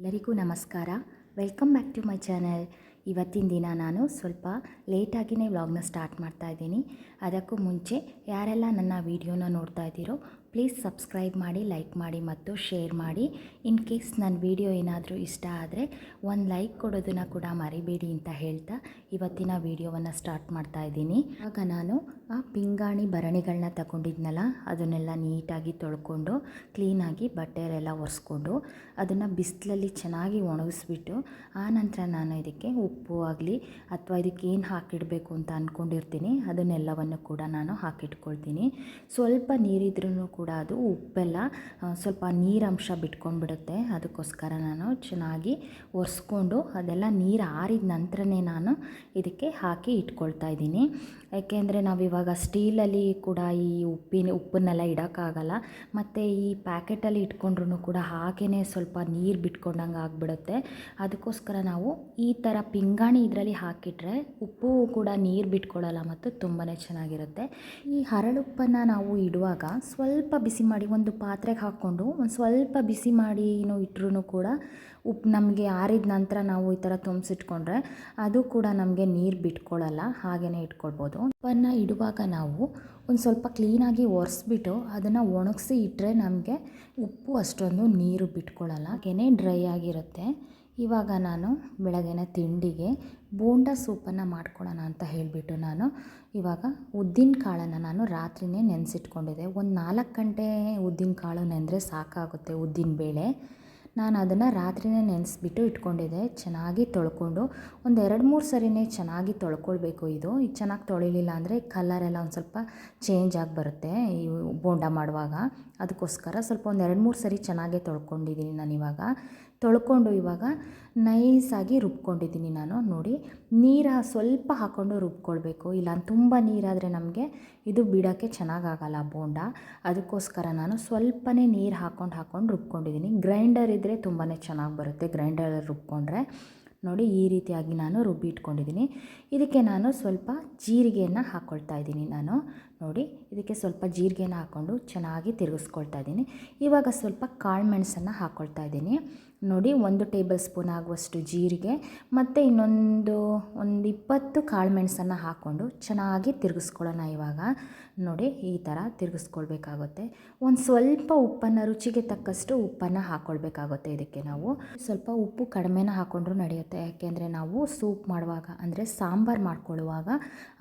ಎಲ್ಲರಿಗೂ ನಮಸ್ಕಾರ. Welcome back to my channel ಇವತ್ತಿನ ದಿನ ನಾನು ಸ್ವಲ್ಪ ಲೇಟಾಗಿಯೇ ವ್ಲಾಗ್ನ ಸ್ಟಾರ್ಟ್ ಮಾಡ್ತಾ ಇದ್ದೀನಿ. ಅದಕ್ಕೂ ಮುಂಚೆ ಯಾರೆಲ್ಲ ನನ್ನ ವೀಡಿಯೋನ ನೋಡ್ತಾ ಇದ್ದೀರೋ ಪ್ಲೀಸ್ ಸಬ್ಸ್ಕ್ರೈಬ್ ಮಾಡಿ ಲೈಕ್ ಮಾಡಿ ಮತ್ತು ಶೇರ್ ಮಾಡಿ. ಇನ್ ಕೇಸ್ ನನ್ನ ವಿಡಿಯೋ ಏನಾದರೂ ಇಷ್ಟ ಆದರೆ ಒಂದು ಲೈಕ್ ಕೊಡೋದನ್ನು ಕೂಡ ಮರಿಬೇಡಿ ಅಂತ ಹೇಳ್ತಾ ಇವತ್ತಿನ ವಿಡಿಯೋವನ್ನು ಸ್ಟಾರ್ಟ್ ಮಾಡ್ತಾ ಇದ್ದೀನಿ. ಆಗ ನಾನು ಆ ಪಿಂಗಾಣಿ ಭರಣಿಗಳನ್ನ ತಗೊಂಡಿದ್ನಲ್ಲ, ಅದನ್ನೆಲ್ಲ ನೀಟಾಗಿ ತೊಳ್ಕೊಂಡು ಕ್ಲೀನಾಗಿ ಬಟ್ಟೆಯಲ್ಲೆಲ್ಲ ಒರೆಸ್ಕೊಂಡು ಅದನ್ನು ಬಿಸಿಲಲ್ಲಿ ಚೆನ್ನಾಗಿ ಒಣಗಿಸ್ಬಿಟ್ಟು ಆ ನಂತರ ನಾನು ಇದಕ್ಕೆ ಉಪ್ಪು ಆಗಲಿ ಅಥವಾ ಇದಕ್ಕೆ ಏನು ಹಾಕಿಡಬೇಕು ಅಂತ ಅಂದ್ಕೊಂಡಿರ್ತೀನಿ ಅದನ್ನೆಲ್ಲವನ್ನು ಕೂಡ ನಾನು ಹಾಕಿಟ್ಕೊಳ್ತೀನಿ. ಸ್ವಲ್ಪ ನೀರಿದ್ರೂ ಅದು ಉಪ್ಪೆಲ್ಲ ಸ್ವಲ್ಪ ನೀರಂಶ ಬಿಟ್ಕೊಂಡ್ಬಿಡುತ್ತೆ. ಅದಕ್ಕೋಸ್ಕರ ನಾನು ಚೆನ್ನಾಗಿ ಒರೆಸ್ಕೊಂಡು ಅದೆಲ್ಲ ನೀರು ಆರಿದ ನಂತರನೇ ನಾನು ಇದಕ್ಕೆ ಹಾಕಿ ಇಟ್ಕೊಳ್ತಾ ಇದ್ದೀನಿ. ಯಾಕೆಂದರೆ ನಾವಿವಾಗ ಸ್ಟೀಲಲ್ಲಿ ಕೂಡ ಈ ಉಪ್ಪಿನ, ಉಪ್ಪನ್ನೆಲ್ಲ ಇಡೋಕ್ಕಾಗಲ್ಲ. ಮತ್ತು ಈ ಪ್ಯಾಕೆಟಲ್ಲಿ ಇಟ್ಕೊಂಡ್ರೂ ಕೂಡ ಹಾಗೇ ಸ್ವಲ್ಪ ನೀರು ಬಿಟ್ಕೊಂಡಂಗೆ ಆಗಿಬಿಡುತ್ತೆ. ಅದಕ್ಕೋಸ್ಕರ ನಾವು ಈ ಥರ ಪಿಂಗಾಣಿ ಇದರಲ್ಲಿ ಹಾಕಿಟ್ರೆ ಉಪ್ಪು ಕೂಡ ನೀರು ಬಿಟ್ಕೊಳ್ಳಲ್ಲ ಮತ್ತು ತುಂಬಾ ಚೆನ್ನಾಗಿರುತ್ತೆ. ಈ ಹರಳುಪ್ಪನ್ನು ನಾವು ಇಡುವಾಗ ಸ್ವಲ್ಪ ಬಿಸಿ ಮಾಡಿ ಒಂದು ಪಾತ್ರೆಗೆ ಹಾಕ್ಕೊಂಡು ಒಂದು ಸ್ವಲ್ಪ ಬಿಸಿ ಮಾಡಿ ಏನು ಇಟ್ಟರು ಕೂಡ ಉಪ್ಪು ನಮಗೆ ಆರಿದ ನಂತರ ನಾವು ಈ ಥರ ತುಂಬಿಸಿಟ್ಕೊಂಡ್ರೆ ಅದು ಕೂಡ ನಮಗೆ ನೀರು ಬಿಟ್ಕೊಳ್ಳಲ್ಲ ಹಾಗೇ ಇಟ್ಕೊಳ್ಬೋದು. ಉಪ್ಪನ್ನು ಇಡುವಾಗ ನಾವು ಒಂದು ಸ್ವಲ್ಪ ಕ್ಲೀನಾಗಿ ಒರೆಸ್ಬಿಟ್ಟು ಅದನ್ನು ಒಣಗಿಸಿ ಇಟ್ಟರೆ ನಮಗೆ ಉಪ್ಪು ಅಷ್ಟೊಂದು ನೀರು ಬಿಟ್ಕೊಳ್ಳಲ್ಲ ಹಾಗೆಯೇ ಡ್ರೈ ಆಗಿರುತ್ತೆ. ಇವಾಗ ನಾನು ಬೆಳಗಿನ ತಿಂಡಿಗೆ ಬೋಂಡ ಸೂಪನ್ನು ಮಾಡ್ಕೊಳ್ಳೋಣ ಅಂತ ಹೇಳಿಬಿಟ್ಟು ನಾನು ಇವಾಗ ಉದ್ದಿನ ಕಾಳನ್ನು ನಾನು ರಾತ್ರಿನೇ ನೆನೆಸಿಟ್ಕೊಂಡಿದ್ದೆ. ಒಂದು ನಾಲ್ಕು ಗಂಟೆ ಉದ್ದಿನ ಕಾಳು ನೆಂದರೆ ಸಾಕಾಗುತ್ತೆ ಉದ್ದಿನ ಬೇಳೆ. ನಾನು ಅದನ್ನು ರಾತ್ರಿನೇ ನೆನೆಸ್ಬಿಟ್ಟು ಇಟ್ಕೊಂಡಿದ್ದೆ. ಚೆನ್ನಾಗಿ ತೊಳ್ಕೊಂಡು ಒಂದು ಎರಡು ಮೂರು ಸರಿನೇ ಚೆನ್ನಾಗಿ ತೊಳ್ಕೊಳ್ಬೇಕು ಇದು. ಇದು ಚೆನ್ನಾಗಿ ತೊಳಿಲಿಲ್ಲ ಅಂದರೆ ಕಲರೆಲ್ಲ ಒಂದು ಸ್ವಲ್ಪ ಚೇಂಜ್ ಆಗಿ ಬರುತ್ತೆ ಈ ಬೋಂಡ ಮಾಡುವಾಗ. ಅದಕ್ಕೋಸ್ಕರ ಸ್ವಲ್ಪ ಒಂದು ಎರಡು ಮೂರು ಸರಿ ಚೆನ್ನಾಗೇ ತೊಳ್ಕೊಂಡಿದ್ದೀನಿ ಇವಾಗ. ತೊಳ್ಕೊಂಡು ಇವಾಗ ನೈಸಾಗಿ ರುಬ್ಕೊಂಡಿದ್ದೀನಿ ನಾನು, ನೋಡಿ. ನೀರು ಸ್ವಲ್ಪ ಹಾಕ್ಕೊಂಡು ರುಬ್ಕೊಳ್ಬೇಕು. ಇಲ್ಲ ತುಂಬ ನೀರಾದರೆ ನಮಗೆ ಇದು ಬಿಡೋಕ್ಕೆ ಚೆನ್ನಾಗಾಗಲ್ಲ ಬೋಂಡ. ಅದಕ್ಕೋಸ್ಕರ ನಾನು ಸ್ವಲ್ಪನೇ ನೀರು ಹಾಕ್ಕೊಂಡು ಹಾಕ್ಕೊಂಡು ರುಬ್ಕೊಂಡಿದ್ದೀನಿ. ಗ್ರೈಂಡರ್ ಇದ್ದರೆ ತುಂಬಾ ಚೆನ್ನಾಗಿ ಬರುತ್ತೆ ಗ್ರೈಂಡರ್ ರುಬ್ಕೊಂಡ್ರೆ. ನೋಡಿ, ಈ ರೀತಿಯಾಗಿ ನಾನು ರುಬ್ಬಿ ಇಟ್ಕೊಂಡಿದ್ದೀನಿ. ಇದಕ್ಕೆ ನಾನು ಸ್ವಲ್ಪ ಜೀರಿಗೆಯನ್ನು ಹಾಕ್ಕೊಳ್ತಾ ಇದ್ದೀನಿ ನಾನು. ನೋಡಿ, ಇದಕ್ಕೆ ಸ್ವಲ್ಪ ಜೀರಿಗೆನ ಹಾಕ್ಕೊಂಡು ಚೆನ್ನಾಗಿ ತಿರುಗಿಸ್ಕೊಳ್ತಾ ಇದ್ದೀನಿ. ಇವಾಗ ಸ್ವಲ್ಪ ಕಾಳು ಮೆಣಸನ್ನು ಹಾಕ್ಕೊಳ್ತಾ ಇದ್ದೀನಿ. ನೋಡಿ ಒಂದು ಟೇಬಲ್ ಸ್ಪೂನ್ ಆಗುವಷ್ಟು ಜೀರಿಗೆ ಮತ್ತು ಇನ್ನೊಂದು ಒಂದು ಇಪ್ಪತ್ತು ಕಾಳು ಮೆಣಸನ್ನು ಹಾಕ್ಕೊಂಡು ಚೆನ್ನಾಗಿ ತಿರುಗಿಸ್ಕೊಳ್ಳೋಣ ಇವಾಗ. ನೋಡಿ ಈ ಥರ ತಿರುಗಿಸ್ಕೊಳ್ಬೇಕಾಗುತ್ತೆ. ಒಂದು ಸ್ವಲ್ಪ ಉಪ್ಪನ್ನು, ರುಚಿಗೆ ತಕ್ಕಷ್ಟು ಉಪ್ಪನ್ನು ಹಾಕ್ಕೊಳ್ಬೇಕಾಗುತ್ತೆ ಇದಕ್ಕೆ ನಾವು. ಸ್ವಲ್ಪ ಉಪ್ಪು ಕಡಿಮೆನ ಹಾಕ್ಕೊಂಡ್ರೂ ನಡೆಯುತ್ತೆ. ಯಾಕೆಂದರೆ ನಾವು ಸೂಪ್ ಮಾಡುವಾಗ, ಅಂದರೆ ಸಾಂಬಾರು ಮಾಡ್ಕೊಳ್ಳುವಾಗ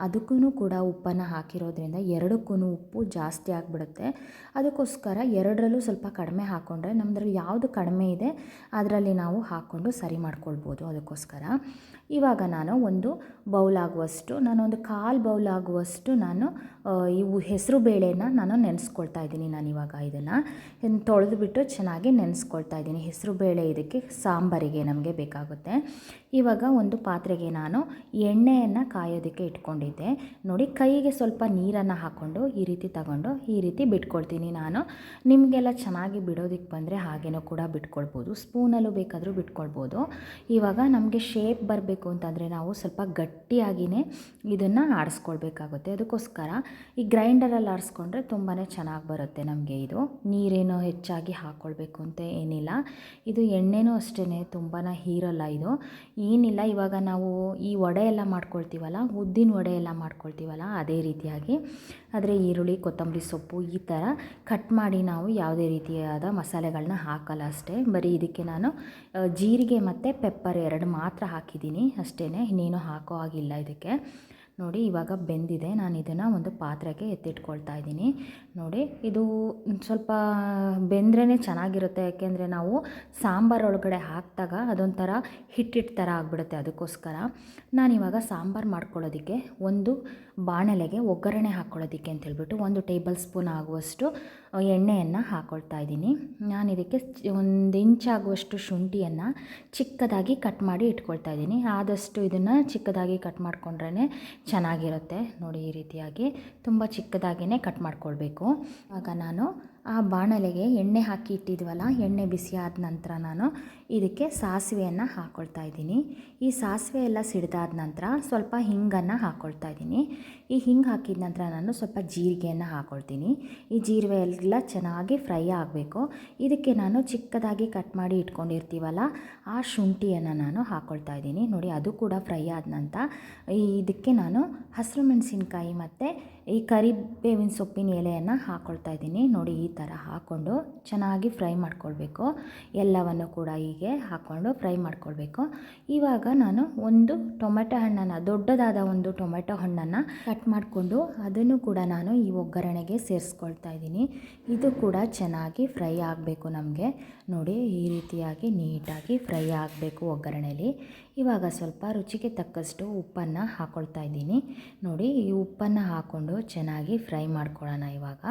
ಅದಕ್ಕೂ ಕೂಡ ಉಪ್ಪನ್ನು ಹಾಕಿರೋದ್ರಿಂದ ಎರಡಕ್ಕೂ ಉಪ್ಪು ಜಾಸ್ತಿ ಆಗಿಬಿಡುತ್ತೆ. ಅದಕ್ಕೋಸ್ಕರ ಎರಡರಲ್ಲೂ ಸ್ವಲ್ಪ ಕಡಿಮೆ ಹಾಕ್ಕೊಂಡ್ರೆ ನಮ್ಮದ್ರಲ್ಲಿ ಯಾವುದು ಕಡಿಮೆ ಇದೆ ಅದರಲ್ಲಿ ನಾವು ಹಾಕ್ಕೊಂಡು ಸರಿ ಮಾಡ್ಕೊಳ್ಬೋದು ಅದಕ್ಕೋಸ್ಕರ. ಇವಾಗ ನಾನು ಒಂದು ಬೌಲ್ ಆಗುವಷ್ಟು, ನಾನೊಂದು ಕಾಲು ಬೌಲ್ ಆಗುವಷ್ಟು ನಾನು ಇವು ಹೆಸರು ಬೇಳೆನ ನಾನು ನೆನೆಸ್ಕೊಳ್ತಾ ಇದ್ದೀನಿ ನಾನು ಇವಾಗ ಇದನ್ನು. ತೊಳೆದುಬಿಟ್ಟು ಚೆನ್ನಾಗಿ ನೆನೆಸ್ಕೊಳ್ತಾ ಇದ್ದೀನಿ. ಹೆಸರು ಬೇಳೆ ಇದಕ್ಕೆ ಸಾಂಬಾರಿಗೆ ನಮಗೆ ಬೇಕಾಗುತ್ತೆ. ಇವಾಗ ಒಂದು ಪಾತ್ರೆಗೆ ನಾನು ಎಣ್ಣೆಯನ್ನು ಕಾಯೋದಕ್ಕೆ ಇಟ್ಕೊಂಡಿದ್ದೆ. ನೋಡಿ, ಕೈಗೆ ಸ್ವಲ್ಪ ನೀರನ್ನು ಹಾಕ್ಕೊಂಡು ಈ ರೀತಿ ತಗೊಂಡು ಈ ರೀತಿ ಬಿಟ್ಕೊಳ್ತೀನಿ ನಾನು. ನಿಮಗೆಲ್ಲ ಚೆನ್ನಾಗಿ ಬಿಡೋದಕ್ಕೆ ಬಂದರೆ ಹಾಗೇನೂ ಕೂಡ ಬಿಟ್ಕೊಳ್ಬೋದು ಸ್ಪೂನಲ್ಲೂ ಬೇಕಾದರೂ ಬಿಟ್ಕೊಳ್ಬೋದು ಇವಾಗ ನಮಗೆ ಶೇಪ್ ಬರಬೇಕು ಅಂತಂದರೆ ನಾವು ಸ್ವಲ್ಪ ಗಟ್ಟಿಯಾಗಿಯೇ ಇದನ್ನು ಆಡಿಸ್ಕೊಳ್ಬೇಕಾಗುತ್ತೆ. ಅದಕ್ಕೋಸ್ಕರ ಈ ಗ್ರೈಂಡರಲ್ಲಿ ಆರಿಸ್ಕೊಂಡ್ರೆ ತುಂಬಾ ಚೆನ್ನಾಗಿ ಬರುತ್ತೆ ನಮಗೆ ಇದು. ನೀರೇನೋ ಹೆಚ್ಚಾಗಿ ಹಾಕ್ಕೊಳ್ಬೇಕು ಅಂತ ಏನಿಲ್ಲ. ಇದು ಎಣ್ಣೆನೂ ಅಷ್ಟೇ ತುಂಬಾ ಹೀರಲ್ಲ ಇದು. ಏನಿಲ್ಲ, ಇವಾಗ ನಾವು ಈ ವಡೆ ಎಲ್ಲ ಮಾಡ್ಕೊಳ್ತೀವಲ್ಲ, ಉದ್ದಿನ ವಡೆ ಎಲ್ಲ ಮಾಡ್ಕೊಳ್ತೀವಲ್ಲ, ಅದೇ ರೀತಿಯಾಗಿ. ಆದರೆ ಈರುಳ್ಳಿ, ಕೊತ್ತಂಬರಿ ಸೊಪ್ಪು ಈ ಥರ ಕಟ್ ಮಾಡಿ ನಾವು ಯಾವುದೇ ರೀತಿಯಾದ ಮಸಾಲೆಗಳನ್ನ ಹಾಕಲ್ಲ ಅಷ್ಟೇ. ಬರೀ ಇದಕ್ಕೆ ನಾನು ಜೀರಿಗೆ ಮತ್ತು ಪೆಪ್ಪರ್ ಎರಡು ಮಾತ್ರ ಹಾಕಿದ್ದೀನಿ. ಅಷ್ಟೇ ಇನ್ನೇನು ಹಾಕೋ ಹಾಗಿಲ್ಲ ಇದಕ್ಕೆ. ನೋಡಿ ಇವಾಗ ಬೆಂದಿದೆ. ನಾನು ಇದನ್ನು ಒಂದು ಪಾತ್ರೆಗೆ ಎತ್ತಿಟ್ಕೊಳ್ತಾ ಇದ್ದೀನಿ. ನೋಡಿ, ಇದು ಸ್ವಲ್ಪ ಬೆಂದ್ರೇ ಚೆನ್ನಾಗಿರುತ್ತೆ. ಯಾಕೆಂದರೆ ನಾವು ಸಾಂಬಾರು ಒಳಗಡೆ ಹಾಕಿದಾಗ ಅದೊಂಥರ ಹಿಟ್ಟಿಟ್ಟು ಥರ ಆಗಿಬಿಡುತ್ತೆ ಅದಕ್ಕೋಸ್ಕರ. ನಾನಿವಾಗ ಸಾಂಬಾರು ಮಾಡ್ಕೊಳ್ಳೋದಕ್ಕೆ ಒಂದು ಬಾಣಲೆಗೆ ಒಗ್ಗರಣೆ ಹಾಕ್ಕೊಳ್ಳೋದಕ್ಕೆ ಅಂತ ಹೇಳ್ಬಿಟ್ಟು ಒಂದು ಟೇಬಲ್ ಸ್ಪೂನ್ ಆಗುವಷ್ಟು ಎಣ್ಣೆಯನ್ನು ಹಾಕ್ಕೊಳ್ತಾ ಇದ್ದೀನಿ. ನಾನು ಇದಕ್ಕೆ ಒಂದು ಇಂಚ್ ಆಗುವಷ್ಟು ಶುಂಠಿಯನ್ನು ಚಿಕ್ಕದಾಗಿ ಕಟ್ ಮಾಡಿ ಇಟ್ಕೊಳ್ತಾ ಇದ್ದೀನಿ. ಆದಷ್ಟು ಇದನ್ನು ಚಿಕ್ಕದಾಗಿ ಕಟ್ ಮಾಡಿಕೊಂಡ್ರೇ ಚೆನ್ನಾಗಿರುತ್ತೆ. ನೋಡಿ, ಈ ರೀತಿಯಾಗಿ ತುಂಬ ಚಿಕ್ಕದಾಗಿಯೇ ಕಟ್ ಮಾಡ್ಕೊಳ್ಬೇಕು. ಆಗ ನಾನು ಆ ಬಾಣಲೆಗೆ ಎಣ್ಣೆ ಹಾಕಿ ಇಟ್ಟಿದ್ವಲ್ಲ ಎಣ್ಣೆ ಬಿಸಿ ಆದ ನಂತರ ನಾನು ಇದಕ್ಕೆ ಸಾಸಿವೆಯನ್ನು ಹಾಕ್ಕೊಳ್ತಾ ಇದ್ದೀನಿ. ಈ ಸಾಸಿವೆ ಎಲ್ಲ ಸಿಡಿದಾದ ನಂತರ ಸ್ವಲ್ಪ ಹಿಂಗನ್ನು ಹಾಕ್ಕೊಳ್ತಾ ಇದ್ದೀನಿ. ಈ ಹಿಂಗೆ ಹಾಕಿದ ನಂತರ ನಾನು ಸ್ವಲ್ಪ ಜೀರಿಗೆಯನ್ನು ಹಾಕ್ಕೊಳ್ತೀನಿ ಈ ಜೀರಿಗೆ ಎಲ್ಲ ಚೆನ್ನಾಗಿ ಫ್ರೈ ಆಗಬೇಕು. ಇದಕ್ಕೆ ನಾನು ಚಿಕ್ಕದಾಗಿ ಕಟ್ ಮಾಡಿ ಇಟ್ಕೊಂಡಿರ್ತೀವಲ್ಲ, ಆ ಶುಂಠಿಯನ್ನು ನಾನು ಹಾಕ್ಕೊಳ್ತಾ ಇದ್ದೀನಿ. ನೋಡಿ, ಅದು ಕೂಡ ಫ್ರೈ ಆದ ನಂತರ ಈ ಇದಕ್ಕೆ ನಾನು ಹಸಿರು ಮೆಣಸಿನ್ಕಾಯಿ ಮತ್ತು ಈ ಕರಿಬೇವಿನ ಸೊಪ್ಪಿನ ಎಲೆಯನ್ನು ಹಾಕ್ಕೊಳ್ತಾ ಇದ್ದೀನಿ. ನೋಡಿ, ಈ ಥರ ಹಾಕ್ಕೊಂಡು ಚೆನ್ನಾಗಿ ಫ್ರೈ ಮಾಡ್ಕೊಳ್ಬೇಕು. ಎಲ್ಲವನ್ನು ಕೂಡ ಹೀಗೆ ಹಾಕ್ಕೊಂಡು ಫ್ರೈ ಮಾಡ್ಕೊಳ್ಬೇಕು. ಇವಾಗ ನಾನು ಒಂದು ಟೊಮೆಟೊ ಹಣ್ಣನ್ನು, ದೊಡ್ಡದಾದ ಒಂದು ಟೊಮೆಟೊ ಹಣ್ಣನ್ನು ಕಟ್ ಮಾಡಿಕೊಂಡು ಅದನ್ನು ಕೂಡ ನಾನು ಈ ಒಗ್ಗರಣೆಗೆ ಸೇರಿಸ್ಕೊಳ್ತಾ ಇದ್ದೀನಿ. ಇದು ಕೂಡ ಚೆನ್ನಾಗಿ ಫ್ರೈ ಆಗಬೇಕು ನಮಗೆ. ನೋಡಿ, ಈ ರೀತಿಯಾಗಿ ನೀಟಾಗಿ ಫ್ರೈ ಆಗಬೇಕು ಒಗ್ಗರಣೆಲಿ. ಇವಾಗ ಸ್ವಲ್ಪ ರುಚಿಗೆ ತಕ್ಕಷ್ಟು ಉಪ್ಪನ್ನು ಹಾಕ್ಕೊಳ್ತಾ ಇದ್ದೀನಿ. ನೋಡಿ, ಈ ಉಪ್ಪನ್ನು ಹಾಕ್ಕೊಂಡು ಚೆನ್ನಾಗಿ ಫ್ರೈ ಮಾಡ್ಕೊಳ್ಳೋಣ ಇವಾಗ.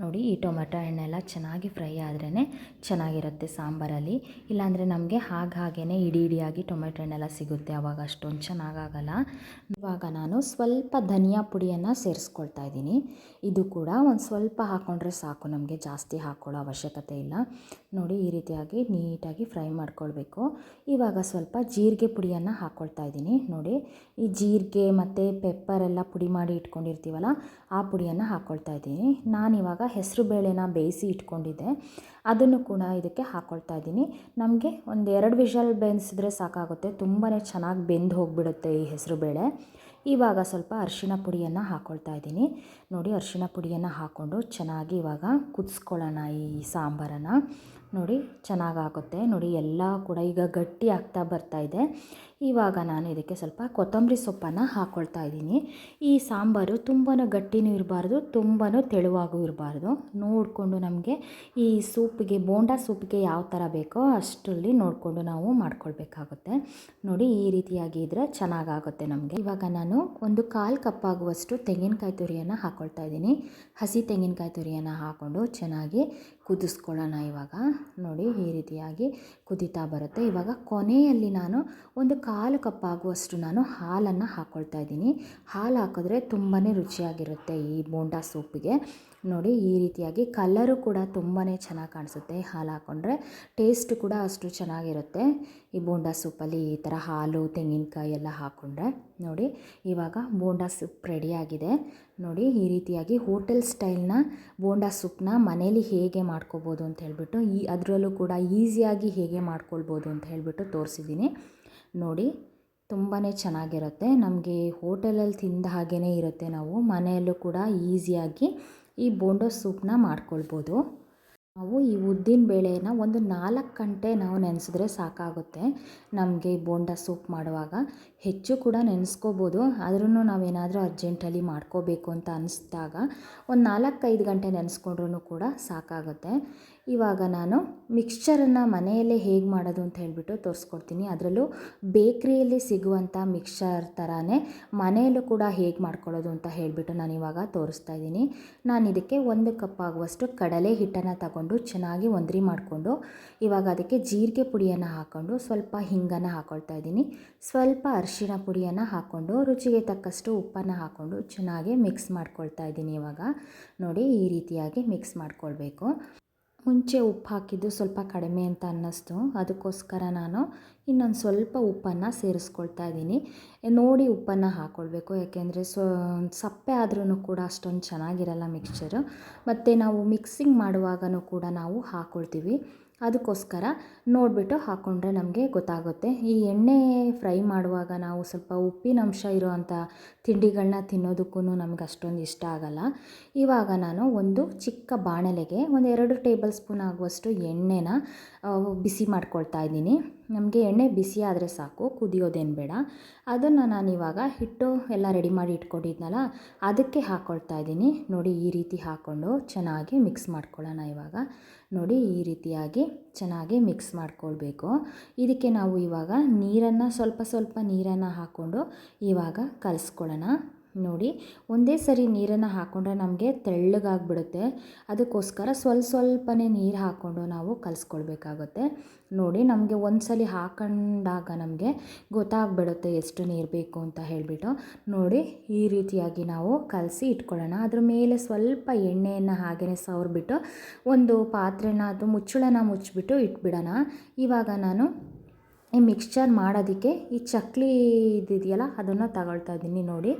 ನೋಡಿ, ಈ ಟೊಮೆಟೊ ಹಣ್ಣೆಲ್ಲ ಚೆನ್ನಾಗಿ ಫ್ರೈ ಆದ್ರೇ ಚೆನ್ನಾಗಿರುತ್ತೆ ಸಾಂಬಾರಲ್ಲಿ. ಇಲ್ಲಾಂದರೆ ನಮಗೆ ಹಾಗೆ ಹಾಗೇ ಇಡಿ ಇಡಿಯಾಗಿ ಟೊಮೆಟೊ ಹಣ್ಣೆಲ್ಲ ಸಿಗುತ್ತೆ ಆವಾಗ ಅಷ್ಟೊಂದು ಚೆನ್ನಾಗಾಗಲ್ಲ. ಇವಾಗ ನಾನು ಸ್ವಲ್ಪ ಧನಿಯಾ ಪುಡಿಯನ್ನು ಸೇರಿಸ್ಕೊಳ್ತಾ ಇದ್ದೀನಿ. ಇದು ಕೂಡ ಒಂದು ಸ್ವಲ್ಪ ಹಾಕ್ಕೊಂಡ್ರೆ ಸಾಕು. ನಮಗೆ ಜಾಸ್ತಿ ಹಾಕ್ಕೊಳ್ಳೋ ಅವಶ್ಯಕತೆ ಇಲ್ಲ. ನೋಡಿ, ಈ ರೀತಿಯಾಗಿ ನೀಟಾಗಿ ಫ್ರೈ ಮಾಡ್ಕೊಳ್ಬೇಕು. ಇವಾಗ ಸ್ವಲ್ಪ ಜೀರಿಗೆ ಪುಡಿಯನ್ನು ಹಾಕ್ಕೊಳ್ತಾ ಇದ್ದೀನಿ. ನೋಡಿ, ಈ ಜೀರಿಗೆ ಮತ್ತು ಪೆಪ್ಪರ್ ಎಲ್ಲ ಪುಡಿ ಮಾಡಿ ಇಟ್ಕೊಂಡಿರ್ತೀವಲ್ಲ, ಆ ಪುಡಿಯನ್ನು ಹಾಕ್ಕೊಳ್ತಾ ಇದ್ದೀನಿ. ನಾನಿವಾಗ ಹೆಸರು ಬೇಳೆನ ಬೇಯಿಸಿ ಇಟ್ಕೊಂಡಿದ್ದೆ. ಅದನ್ನು ಕೂಡ ಇದಕ್ಕೆ ಹಾಕ್ಕೊಳ್ತಾ ಇದ್ದೀನಿ. ನಮಗೆ ಒಂದು ಎರಡು ವಿಷಲ್ ಬೆಂದಿಸಿದ್ರೆ ಸಾಕಾಗುತ್ತೆ. ತುಂಬಾ ಚೆನ್ನಾಗಿ ಬೆಂದು ಹೋಗಿಬಿಡುತ್ತೆ ಈ ಹೆಸರು ಬೇಳೆ. ಇವಾಗ ಸ್ವಲ್ಪ ಅರಿಶಿನ ಪುಡಿಯನ್ನು ಹಾಕ್ಕೊಳ್ತಾ ಇದ್ದೀನಿ. ನೋಡಿ, ಅರಿಶಿಣ ಪುಡಿಯನ್ನು ಹಾಕ್ಕೊಂಡು ಚೆನ್ನಾಗಿ ಇವಾಗ ಕುದಿಸ್ಕೊಳ್ಳೋಣ ಈ ಸಾಂಬಾರನ್ನು. ನೋಡಿ ಚೆನ್ನಾಗಾಗುತ್ತೆ. ನೋಡಿ ಎಲ್ಲ ಕೂಡ ಈಗ ಗಟ್ಟಿ ಆಗ್ತಾ ಬರ್ತಾ ಇದೆ. ಇವಾಗ ನಾನು ಇದಕ್ಕೆ ಸ್ವಲ್ಪ ಕೊತ್ತಂಬರಿ ಸೊಪ್ಪನ್ನು ಹಾಕ್ಕೊಳ್ತಾ ಇದ್ದೀನಿ. ಈ ಸಾಂಬಾರು ತುಂಬಾ ಗಟ್ಟಿನೂ ಇರಬಾರ್ದು ತುಂಬಾ ತೆಳುವಾಗೂ ಇರಬಾರ್ದು. ನೋಡಿಕೊಂಡು ನಮಗೆ ಈ ಸೂಪಿಗೆ, ಬೋಂಡಾ ಸೂಪಿಗೆ ಯಾವ ಥರ ಬೇಕೋ ಅಷ್ಟರಲ್ಲಿ ನೋಡಿಕೊಂಡು ನಾವು ಮಾಡ್ಕೊಳ್ಬೇಕಾಗುತ್ತೆ. ನೋಡಿ, ಈ ರೀತಿಯಾಗಿ ಇದ್ದರೆ ಚೆನ್ನಾಗಾಗುತ್ತೆ ನಮಗೆ. ಇವಾಗ ನಾನು ಒಂದು ಕಾಲು ಕಪ್ಪಾಗುವಷ್ಟು ತೆಂಗಿನಕಾಯಿ ತುರಿಯನ್ನು ಹಾಕ್ಕೊಳ್ತಾ ಇದ್ದೀನಿ. ಹಸಿ ತೆಂಗಿನಕಾಯಿ ತುರಿಯನ್ನು ಹಾಕ್ಕೊಂಡು ಚೆನ್ನಾಗಿ ಕುದಿಸ್ಕೊಳ್ಳೋಣ ಇವಾಗ. ನೋಡಿ, ಈ ರೀತಿಯಾಗಿ ಕುದಿತಾ ಬರುತ್ತೆ. ಇವಾಗ ಕೊನೆಯಲ್ಲಿ ನಾನು ಒಂದು ಕಾಲು ಕಪ್ಪಾಗುವಷ್ಟು ನಾನು ಹಾಲನ್ನು ಹಾಕ್ಕೊಳ್ತಾ ಇದ್ದೀನಿ. ಹಾಲು ಹಾಕಿದ್ರೆ ತುಂಬಾ ರುಚಿಯಾಗಿರುತ್ತೆ ಈ ಬೋಂಡಾ ಸೂಪಿಗೆ ನೋಡಿ, ಈ ರೀತಿಯಾಗಿ ಕಲರು ಕೂಡ ತುಂಬಾ ಚೆನ್ನಾಗಿ ಕಾಣಿಸುತ್ತೆ ಹಾಲು ಹಾಕ್ಕೊಂಡ್ರೆ ಟೇಸ್ಟ್ ಕೂಡ ಅಷ್ಟು ಚೆನ್ನಾಗಿರುತ್ತೆ ಈ ಬೋಂಡಾ ಸೂಪಲ್ಲಿ ಈ ಥರ ಹಾಲು, ತೆಂಗಿನಕಾಯಿ ಎಲ್ಲ ಹಾಕ್ಕೊಂಡ್ರೆ ನೋಡಿ, ಇವಾಗ ಬೋಂಡಾ ಸೂಪ್ ರೆಡಿಯಾಗಿದೆ ನೋಡಿ, ಈ ರೀತಿಯಾಗಿ ಹೋಟೆಲ್ ಸ್ಟೈಲ್ನ ಬೋಂಡಾ ಸೂಪ್ನ ಮನೇಲಿ ಹೇಗೆ ಮಾಡ್ಕೋಬೋದು ಅಂತ ಹೇಳಿಬಿಟ್ಟು ಈ ಅದರಲ್ಲೂ ಕೂಡ ಈಸಿಯಾಗಿ ಹೇಗೆ ಮಾಡ್ಕೊಳ್ಬೋದು ಅಂತ ಹೇಳಿಬಿಟ್ಟು ತೋರಿಸಿದ್ದೀನಿ. ನೋಡಿ ತುಂಬಾ ಚೆನ್ನಾಗಿರುತ್ತೆ. ನಮಗೆ ಹೋಟೆಲಲ್ಲಿ ತಿಂದ ಹಾಗೇ ಇರುತ್ತೆ ನಾವು. ಮನೆಯಲ್ಲೂ ಕೂಡ ಈಸಿಯಾಗಿ ಈ ಬೋಂಡೋ ಸೂಪ್ನ ಮಾಡ್ಕೊಳ್ಬೋದು. ನಾವು ಈ ಉದ್ದಿನ ಬೇಳೆನ ಒಂದು ನಾಲ್ಕು ಗಂಟೆ ನಾವು ನೆನೆಸಿದ್ರೆ ಸಾಕಾಗುತ್ತೆ ನಮಗೆ ಈ ಬೋಂಡ ಸೂಪ್ ಮಾಡುವಾಗ. ಹೆಚ್ಚು ಕೂಡ ನೆನೆಸ್ಕೋಬೋದು. ಆದ್ರೂ ನಾವೇನಾದರೂ ಅರ್ಜೆಂಟಲ್ಲಿ ಮಾಡ್ಕೋಬೇಕು ಅಂತ ಅನಿಸ್ದಾಗ ಒಂದು ನಾಲ್ಕೈದು ಗಂಟೆ ನೆನೆಸ್ಕೊಂಡ್ರೂ ಕೂಡ ಸಾಕಾಗುತ್ತೆ. ಇವಾಗ ನಾನು ಮಿಕ್ಸ್ಚರನ್ನು ಮನೆಯಲ್ಲೇ ಹೇಗೆ ಮಾಡೋದು ಅಂತ ಹೇಳಿಬಿಟ್ಟು ತೋರಿಸ್ಕೊಡ್ತೀನಿ. ಅದರಲ್ಲೂ ಬೇಕ್ರಿಯಲ್ಲಿ ಸಿಗುವಂಥ ಮಿಕ್ಸ್ಚರ್ ಥರನೇ ಮನೆಯಲ್ಲೂ ಕೂಡ ಹೇಗೆ ಮಾಡ್ಕೊಳ್ಳೋದು ಅಂತ ಹೇಳಿಬಿಟ್ಟು ನಾನು ಇವಾಗ ತೋರಿಸ್ತಾ ಇದ್ದೀನಿ. ನಾನು ಇದಕ್ಕೆ ಒಂದು ಕಪ್ ಆಗುವಷ್ಟು ಕಡಲೆ ಹಿಟ್ಟನ್ನು ತಗೊಂಡು ಚೆನ್ನಾಗಿ ಒಂದ್ರಿ ಮಾಡಿಕೊಂಡು, ಇವಾಗ ಅದಕ್ಕೆ ಜೀರಿಗೆ ಪುಡಿಯನ್ನು ಹಾಕ್ಕೊಂಡು ಸ್ವಲ್ಪ ಹಿಂಗನ್ನು ಹಾಕ್ಕೊಳ್ತಾ ಇದ್ದೀನಿ. ಸ್ವಲ್ಪ ಅರಿಶಿಣ ಪುಡಿಯನ್ನು ಹಾಕ್ಕೊಂಡು ರುಚಿಗೆ ತಕ್ಕಷ್ಟು ಉಪ್ಪನ್ನು ಹಾಕ್ಕೊಂಡು ಚೆನ್ನಾಗಿ ಮಿಕ್ಸ್ ಮಾಡ್ಕೊಳ್ತಾ ಇದ್ದೀನಿ ಇವಾಗ. ನೋಡಿ, ಈ ರೀತಿಯಾಗಿ ಮಿಕ್ಸ್ ಮಾಡ್ಕೊಳ್ಬೇಕು. ಮುಂಚೆ ಉಪ್ಪು ಹಾಕಿದ್ದು ಸ್ವಲ್ಪ ಕಡಿಮೆ ಅಂತ ಅನ್ನಿಸ್ತು. ಅದಕ್ಕೋಸ್ಕರ ನಾನು ಇನ್ನೊಂದು ಸ್ವಲ್ಪ ಉಪ್ಪನ್ನು ಸೇರಿಸ್ಕೊಳ್ತಾ ಇದ್ದೀನಿ. ನೋಡಿ ಉಪ್ಪನ್ನು ಹಾಕ್ಕೊಳ್ಬೇಕು ಯಾಕೆಂದರೆ ಸೊ, ಸಪ್ಪೆ ಆದ್ರೂ ಕೂಡ ಅಷ್ಟೊಂದು ಚೆನ್ನಾಗಿರಲ್ಲ ಮಿಕ್ಸ್ಚರು ಮತ್ತು ನಾವು ಮಿಕ್ಸಿಂಗ್ ಮಾಡುವಾಗ ಕೂಡ ನಾವು ಹಾಕ್ಕೊಳ್ತೀವಿ ಅದಕ್ಕೋಸ್ಕರ ನೋಡಿಬಿಟ್ಟು ಹಾಕ್ಕೊಂಡ್ರೆ ನಮಗೆ ಗೊತ್ತಾಗುತ್ತೆ. ಈ ಎಣ್ಣೆ ಫ್ರೈ ಮಾಡುವಾಗ ನಾವು ಸ್ವಲ್ಪ ಉಪ್ಪಿನಂಶ ಇರೋವಂಥ ತಿಂಡಿಗಳನ್ನ ತಿನ್ನೋದಕ್ಕೂ ನಮ್ಗೆ ಅಷ್ಟೊಂದು ಇಷ್ಟ ಆಗಲ್ಲ. ಇವಾಗ ನಾನು ಒಂದು ಚಿಕ್ಕ ಬಾಣಲೆಗೆ ಒಂದು ಎರಡು ಟೇಬಲ್ ಸ್ಪೂನ್ ಆಗುವಷ್ಟು ಎಣ್ಣೆನ ಬಿಸಿ ಮಾಡ್ಕೊಳ್ತಾ ಇದ್ದೀನಿ. ನಮಗೆ ಎಣ್ಣೆ ಬಿಸಿ ಆದರೆ ಸಾಕು, ಕುದಿಯೋದೇನು ಬೇಡ. ಅದನ್ನು ನಾನು ಇವಾಗ ಹಿಟ್ಟು ಎಲ್ಲ ರೆಡಿ ಮಾಡಿ ಇಟ್ಕೊಂಡಿದ್ನಲ್ಲ, ಅದಕ್ಕೆ ಹಾಕ್ಕೊಳ್ತಾ ಇದ್ದೀನಿ. ನೋಡಿ ಈ ರೀತಿ ಹಾಕ್ಕೊಂಡು ಚೆನ್ನಾಗಿ ಮಿಕ್ಸ್ ಮಾಡ್ಕೊಳ್ಳೋಣ ಇವಾಗ. ನೋಡಿ ಈ ರೀತಿಯಾಗಿ ಚೆನ್ನಾಗಿ ಮಿಕ್ಸ್ ಮಾಡ್ಕೊಳ್ಬೇಕು. ಇದಕ್ಕೆ ನಾವು ಇವಾಗ ನೀರನ್ನು ಸ್ವಲ್ಪ ಸ್ವಲ್ಪ ನೀರನ್ನು ಹಾಕ್ಕೊಂಡು ಇವಾಗ ಕಲಿಸ್ಕೊಳ್ಳೋಣ. ನೋಡಿ, ಒಂದೇ ಸರಿ ನೀರನ್ನು ಹಾಕ್ಕೊಂಡ್ರೆ ನಮಗೆ ತೆಳ್ಳಗಾಗ್ಬಿಡುತ್ತೆ. ಅದಕ್ಕೋಸ್ಕರ ಸ್ವಲ್ಪ ಸ್ವಲ್ಪನೇ ನೀರು ಹಾಕ್ಕೊಂಡು ನಾವು ಕಲಿಸ್ಕೊಳ್ಬೇಕಾಗುತ್ತೆ. ನೋಡಿ, ನಮಗೆ ಒಂದು ಸಲ ಹಾಕೊಂಡಾಗ ನಮಗೆ ಗೊತ್ತಾಗ್ಬಿಡುತ್ತೆ ಎಷ್ಟು ನೀರು ಬೇಕು ಅಂತ ಹೇಳಿಬಿಟ್ಟು. ನೋಡಿ, ಈ ರೀತಿಯಾಗಿ ನಾವು ಕಲಸಿ ಇಟ್ಕೊಳ್ಳೋಣ. ಅದ್ರ ಮೇಲೆ ಸ್ವಲ್ಪ ಎಣ್ಣೆಯನ್ನು ಹಾಗೆಯೇ ಸವರ್ಬಿಟ್ಟು ಒಂದು ಪಾತ್ರೆನ ಅದು ಮುಚ್ಚಳನ ಮುಚ್ಚಿಬಿಟ್ಟು ಇಟ್ಬಿಡೋಣ. ಇವಾಗ ನಾನು ಈ ಮಿಕ್ಸ್ಚರ್ ಮಾಡೋದಕ್ಕೆ ಈ ಚಕ್ಲಿ ಇದಿದೆಯಲ್ಲ, ಅದನ್ನು ತಗೊಳ್ತಾ ಇದ್ದೀನಿ ನೋಡಿ.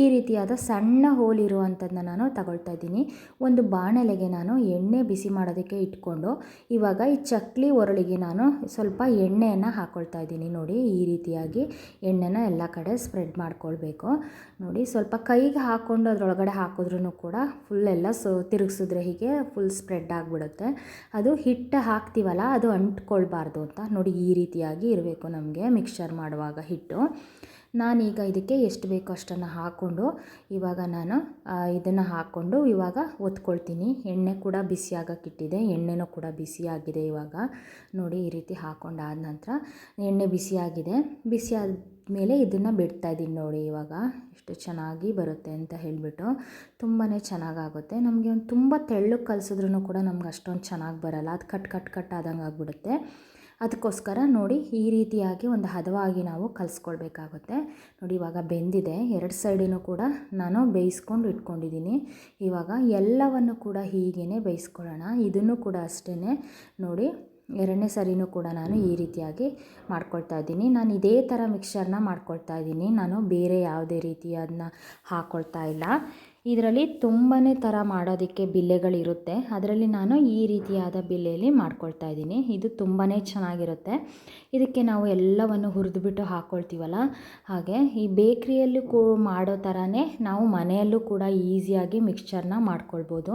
ಈ ರೀತಿಯಾದ ಸಣ್ಣ ಹೋಲ್ ಇರುವಂಥದ್ದನ್ನ ನಾನು ತಗೊಳ್ತಾ ಇದ್ದೀನಿ. ಒಂದು ಬಾಣಲೆಗೆ ನಾನು ಎಣ್ಣೆ ಬಿಸಿ ಮಾಡೋದಕ್ಕೆ ಇಟ್ಕೊಂಡು, ಇವಾಗ ಈ ಚಕ್ಲಿ ಒರಳಿಗೆ ನಾನು ಸ್ವಲ್ಪ ಎಣ್ಣೆಯನ್ನು ಹಾಕ್ಕೊಳ್ತಾ ಇದ್ದೀನಿ ನೋಡಿ. ಈ ರೀತಿಯಾಗಿ ಎಣ್ಣೆನ ಎಲ್ಲ ಕಡೆ ಸ್ಪ್ರೆಡ್ ಮಾಡ್ಕೊಳ್ಬೇಕು. ನೋಡಿ, ಸ್ವಲ್ಪ ಕೈಗೆ ಹಾಕ್ಕೊಂಡು ಅದರೊಳಗಡೆ ಹಾಕಿದ್ರೂ ಕೂಡ ಫುಲ್ ಎಲ್ಲ ಸೊ, ತಿರುಗಿಸಿದ್ರೆ ಹೀಗೆ ಫುಲ್ ಸ್ಪ್ರೆಡ್ ಆಗಿಬಿಡುತ್ತೆ. ಅದು ಹಿಟ್ಟು ಹಾಕ್ತೀವಲ್ಲ, ಅದು ಅಂಟ್ಕೊಳ್ಬಾರ್ದು ಅಂತ ನೋಡಿ ಈ ರೀತಿಯಾಗಿ ಇರಬೇಕು ನಮಗೆ ಮಿಕ್ಸ್ಚರ್ ಮಾಡುವಾಗ ಹಿಟ್ಟು. ನಾನೀಗ ಇದಕ್ಕೆ ಎಷ್ಟು ಬೇಕೋ ಅಷ್ಟನ್ನು ಹಾಕ್ಕೊಂಡು ಇವಾಗ ನಾನು ಇದನ್ನು ಹಾಕ್ಕೊಂಡು ಇವಾಗ ಒತ್ಕೊಳ್ತೀನಿ. ಎಣ್ಣೆ ಕೂಡ ಬಿಸಿ ಇಟ್ಟಿದೆ. ಎಣ್ಣೆನೂ ಕೂಡ ಬಿಸಿಯಾಗಿದೆ ಇವಾಗ. ನೋಡಿ ಈ ರೀತಿ ಹಾಕ್ಕೊಂಡಾದ ನಂತರ ಎಣ್ಣೆ ಬಿಸಿಯಾಗಿದೆ ಬಿಸಿ ಆದಮೇಲೆ ಇದನ್ನು ಬಿಡ್ತಾ ಇದ್ದೀನಿ ನೋಡಿ ಇವಾಗ. ಎಷ್ಟು ಚೆನ್ನಾಗಿ ಬರುತ್ತೆ ಅಂತ ಹೇಳಿಬಿಟ್ಟು ತುಂಬಾ ಚೆನ್ನಾಗಾಗುತ್ತೆ. ನಮಗೆ ಒಂದು ತುಂಬ ತೆಳ್ಳಗೆ ಕಲಿಸಿದ್ರೂ ಕೂಡ ನಮ್ಗೆ ಅಷ್ಟೊಂದು ಚೆನ್ನಾಗಿ ಬರಲ್ಲ. ಅದು ಕಟ್ ಕಟ್ ಕಟ್ ಆದಂಗೆ ಆಗಿಬಿಡುತ್ತೆ. ಅದಕ್ಕೋಸ್ಕರ ನೋಡಿ ಈ ರೀತಿಯಾಗಿ ಒಂದು ಹದವಾಗಿ ನಾವು ಕಲಿಸ್ಕೊಳ್ಬೇಕಾಗುತ್ತೆ. ನೋಡಿ ಇವಾಗ ಬೆಂದಿದೆ. ಎರಡು ಸೈಡಿನೂ ಕೂಡ ನಾನು ಬೇಯಿಸ್ಕೊಂಡು ಇಟ್ಕೊಂಡಿದ್ದೀನಿ. ಇವಾಗ ಎಲ್ಲವನ್ನು ಕೂಡ ಹೀಗೇ ಬೇಯಿಸ್ಕೊಳ್ಳೋಣ. ಇದನ್ನು ಕೂಡ ಅಷ್ಟೇ ನೋಡಿ, ಎರಡನೇ ಸರಿನೂ ಕೂಡ ನಾನು ಈ ರೀತಿಯಾಗಿ ಮಾಡ್ಕೊಳ್ತಾ ಇದ್ದೀನಿ. ನಾನು ಇದೇ ಥರ ಮಿಕ್ಸರ್ನ ಮಾಡ್ಕೊಳ್ತಾ ಇದ್ದೀನಿ. ನಾನು ಬೇರೆ ಯಾವುದೇ ರೀತಿ ಅದನ್ನ ಹಾಕ್ಕೊಳ್ತಾ ಇಲ್ಲ. ಇದರಲ್ಲಿ ತುಂಬಾ ಥರ ಮಾಡೋದಕ್ಕೆ ಬಿಲ್ಲೆಗಳಿರುತ್ತೆ. ಅದರಲ್ಲಿ ನಾನು ಈ ರೀತಿಯಾದ ಬಿಲ್ಲೆಯಲ್ಲಿ ಮಾಡ್ಕೊಳ್ತಾ ಇದ್ದೀನಿ. ಇದು ತುಂಬಾ ಚೆನ್ನಾಗಿರುತ್ತೆ. ಇದಕ್ಕೆ ನಾವು ಎಲ್ಲವನ್ನು ಹುರಿದುಬಿಟ್ಟು ಹಾಕ್ಕೊಳ್ತೀವಲ್ಲ ಹಾಗೆ ಈ ಬೇಕ್ರಿಯಲ್ಲೂ ಕೂ ಮಾಡೋ ಥರನೇ ನಾವು ಮನೆಯಲ್ಲೂ ಕೂಡ ಈಸಿಯಾಗಿ ಮಿಕ್ಸ್ಚರ್ನ ಮಾಡ್ಕೊಳ್ಬೋದು.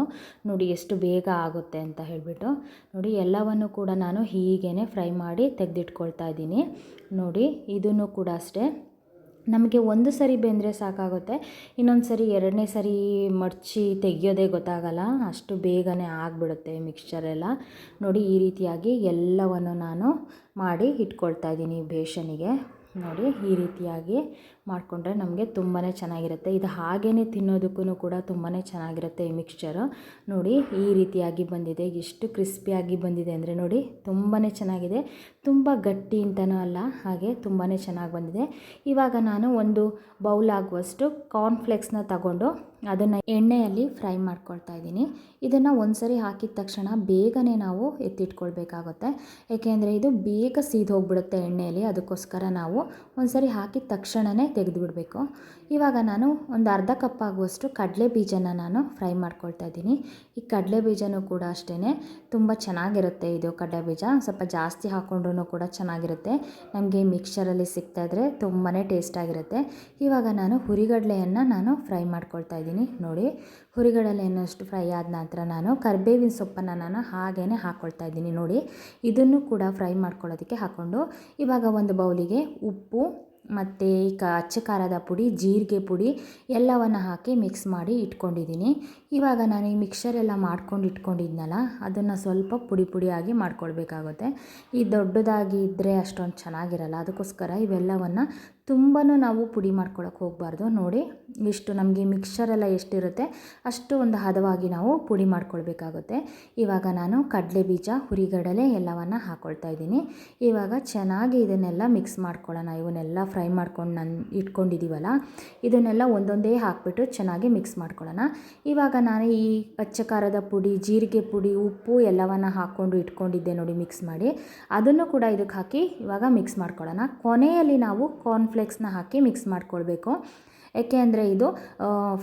ನೋಡಿ ಎಷ್ಟು ಬೇಗ ಆಗುತ್ತೆ ಅಂತ ಹೇಳಿಬಿಟ್ಟು. ನೋಡಿ ಎಲ್ಲವನ್ನು ಕೂಡ ನಾನು ಹೀಗೇ ಫ್ರೈ ಮಾಡಿ ತೆಗೆದಿಟ್ಕೊಳ್ತಾ ಇದ್ದೀನಿ. ನೋಡಿ ಇದನ್ನು ಕೂಡ ಅಷ್ಟೇ. ನಮಗೆ ಒಂದು ಸರಿ ಬೆಂದರೆ ಸಾಕಾಗುತ್ತೆ. ಇನ್ನೊಂದು ಸರಿ, ಎರಡನೇ ಸರಿ ಮಡಚಿ ತೆಗಿಯೋದೇ ಗೊತ್ತಾಗಲ್ಲ. ಅಷ್ಟು ಬೇಗನೆ ಆಗಿಬಿಡುತ್ತೆ ಮಿಕ್ಸ್ಚರ್ ಎಲ್ಲ. ನೋಡಿ ಈ ರೀತಿಯಾಗಿ ಎಲ್ಲವನ್ನು ನಾನು ಮಾಡಿ ಇಟ್ಕೊಳ್ತಾ ಇದ್ದೀನಿ ಬೇಷನಿಗೆ. ನೋಡಿ ಈ ರೀತಿಯಾಗಿ ಮಾಡಿಕೊಂಡ್ರೆ ನಮಗೆ ತುಂಬಾ ಚೆನ್ನಾಗಿರುತ್ತೆ. ಇದು ಹಾಗೇ ತಿನ್ನೋದಕ್ಕೂ ಕೂಡ ತುಂಬಾ ಚೆನ್ನಾಗಿರುತ್ತೆ ಈ ಮಿಕ್ಸ್ಚರು ನೋಡಿ ಈ ರೀತಿಯಾಗಿ ಬಂದಿದೆ. ಎಷ್ಟು ಕ್ರಿಸ್ಪಿಯಾಗಿ ಬಂದಿದೆ ಅಂದರೆ ನೋಡಿ ತುಂಬಾ ಚೆನ್ನಾಗಿದೆ. ತುಂಬ ಗಟ್ಟಿ ಅಂತಲೂ ಅಲ್ಲ, ಹಾಗೆ ತುಂಬಾ ಚೆನ್ನಾಗಿ ಬಂದಿದೆ. ಇವಾಗ ನಾನು ಒಂದು ಬೌಲ್ ಆಗುವಷ್ಟು ಕಾರ್ನ್ಫ್ಲೆಕ್ಸ್ನ ತಗೊಂಡು ಅದನ್ನು ಎಣ್ಣೆಯಲ್ಲಿ ಫ್ರೈ ಮಾಡ್ಕೊಳ್ತಾ ಇದ್ದೀನಿ. ಇದನ್ನು ಒಂದು ಸರಿ ಹಾಕಿದ ತಕ್ಷಣ ಬೇಗನೆ ನಾವು ಎತ್ತಿಟ್ಕೊಳ್ಬೇಕಾಗುತ್ತೆ. ಏಕೆಂದರೆ ಇದು ಬೇಗ ಸೀದ್ ಹೋಗ್ಬಿಡುತ್ತೆ ಎಣ್ಣೆಯಲ್ಲಿ. ಅದಕ್ಕೋಸ್ಕರ ನಾವು ಒಂದು ಸರಿ ಹಾಕಿದ ತಕ್ಷಣವೇ ತೆಗೆದುಬಿಡಬೇಕು. ಇವಾಗ ನಾನು ಒಂದು ಅರ್ಧ ಕಪ್ ಆಗುವಷ್ಟು ಕಡಲೆ ಬೀಜನ ನಾನು ಫ್ರೈ ಮಾಡ್ಕೊಳ್ತಾ ಇದ್ದೀನಿ. ಈ ಕಡಲೆ ಬೀಜನೂ ಕೂಡ ಅಷ್ಟೇ ತುಂಬ ಚೆನ್ನಾಗಿರುತ್ತೆ ಇದು ಕಡಲೆ ಬೀಜ. ಸ್ವಲ್ಪ ಜಾಸ್ತಿ ಹಾಕ್ಕೊಂಡ್ರೂ ಕೂಡ ಚೆನ್ನಾಗಿರುತ್ತೆ. ನಮಗೆ ಮಿಕ್ಸ್ಚರಲ್ಲಿ ಸಿಗ್ತಾಯಿದ್ರೆ ತುಂಬಾ ಟೇಸ್ಟಾಗಿರುತ್ತೆ ಇವಾಗ ನಾನು ಹುರಿಗಡಲೆಯನ್ನು ನಾನು ಫ್ರೈ ಮಾಡ್ಕೊಳ್ತಾ ಇದ್ದೀನಿ. ನೋಡಿ ಹುರಿಗಡಲೆಯನ್ನಷ್ಟು ಫ್ರೈ ಆದ ನಂತರ ನಾನು ಕರಿಬೇವಿನ ಸೊಪ್ಪನ್ನು ನಾನು ಹಾಗೇ ಹಾಕ್ಕೊಳ್ತಾ ಇದ್ದೀನಿ. ನೋಡಿ, ಇದನ್ನು ಕೂಡ ಫ್ರೈ ಮಾಡ್ಕೊಳ್ಳೋದಕ್ಕೆ ಹಾಕ್ಕೊಂಡು ಇವಾಗ ಒಂದು ಬೌಲಿಗೆ ಉಪ್ಪು ಮತ್ತು ಈ ಕ ಅಚ್ಚ ಖಾರದ ಪುಡಿ, ಜೀರಿಗೆ ಪುಡಿ ಎಲ್ಲವನ್ನು ಹಾಕಿ ಮಿಕ್ಸ್ ಮಾಡಿ ಇಟ್ಕೊಂಡಿದ್ದೀನಿ. ಇವಾಗ ನಾನು ಈ ಮಿಕ್ಸರ್ ಎಲ್ಲ ಮಾಡ್ಕೊಂಡು ಇಟ್ಕೊಂಡಿದ್ನಲ್ಲ, ಅದನ್ನು ಸ್ವಲ್ಪ ಪುಡಿ ಪುಡಿಯಾಗಿ ಮಾಡ್ಕೊಳ್ಬೇಕಾಗುತ್ತೆ. ಈ ದೊಡ್ಡದಾಗಿ ಇದ್ದರೆ ಅಷ್ಟೊಂದು ಚೆನ್ನಾಗಿರಲ್ಲ, ಅದಕ್ಕೋಸ್ಕರ ಇವೆಲ್ಲವನ್ನು ತುಂಬಾ ನಾವು ಪುಡಿ ಮಾಡ್ಕೊಳಕ್ಕೆ ಹೋಗಬಾರ್ದು. ನೋಡಿ, ಇಷ್ಟು ನಮಗೆ ಮಿಕ್ಸ್ಚರೆಲ್ಲ ಎಷ್ಟಿರುತ್ತೆ, ಅಷ್ಟು ಒಂದು ಹದವಾಗಿ ನಾವು ಪುಡಿ ಮಾಡ್ಕೊಳ್ಬೇಕಾಗುತ್ತೆ. ಇವಾಗ ನಾನು ಕಡಲೆ ಬೀಜ, ಹುರಿಗಡಲೆ ಎಲ್ಲವನ್ನು ಹಾಕ್ಕೊಳ್ತಾ ಇದ್ದೀನಿ. ಇವಾಗ ಚೆನ್ನಾಗಿ ಇದನ್ನೆಲ್ಲ ಮಿಕ್ಸ್ ಮಾಡ್ಕೊಳ್ಳೋಣ. ಇವನ್ನೆಲ್ಲ ಫ್ರೈ ಮಾಡ್ಕೊಂಡು ನಾನು ಇಟ್ಕೊಂಡಿದ್ದೀವಲ್ಲ ಇದನ್ನೆಲ್ಲ ಒಂದೊಂದೇ ಹಾಕ್ಬಿಟ್ಟು ಚೆನ್ನಾಗಿ ಮಿಕ್ಸ್ ಮಾಡ್ಕೊಳ್ಳೋಣ. ಇವಾಗ ನಾನು ಈ ಪಚ್ಚಕಾರದ ಪುಡಿ, ಜೀರಿಗೆ ಪುಡಿ, ಉಪ್ಪು ಎಲ್ಲವನ್ನು ಹಾಕ್ಕೊಂಡು ಇಟ್ಕೊಂಡಿದ್ದೆ ನೋಡಿ ಮಿಕ್ಸ್ ಮಾಡಿ. ಅದನ್ನು ಕೂಡ ಇದಕ್ಕೆ ಹಾಕಿ ಇವಾಗ ಮಿಕ್ಸ್ ಮಾಡ್ಕೊಳ್ಳೋಣ. ಕೊನೆಯಲ್ಲಿ ನಾವು ಕಾರ್ನ್ ಫ್ಲೇಕ್ಸ್ನ ಹಾಕಿ ಮಿಕ್ಸ್ ಮಾಡ್ಕೊಳ್ಬೇಕು. ಏಕೆ ಅಂದರೆ ಇದು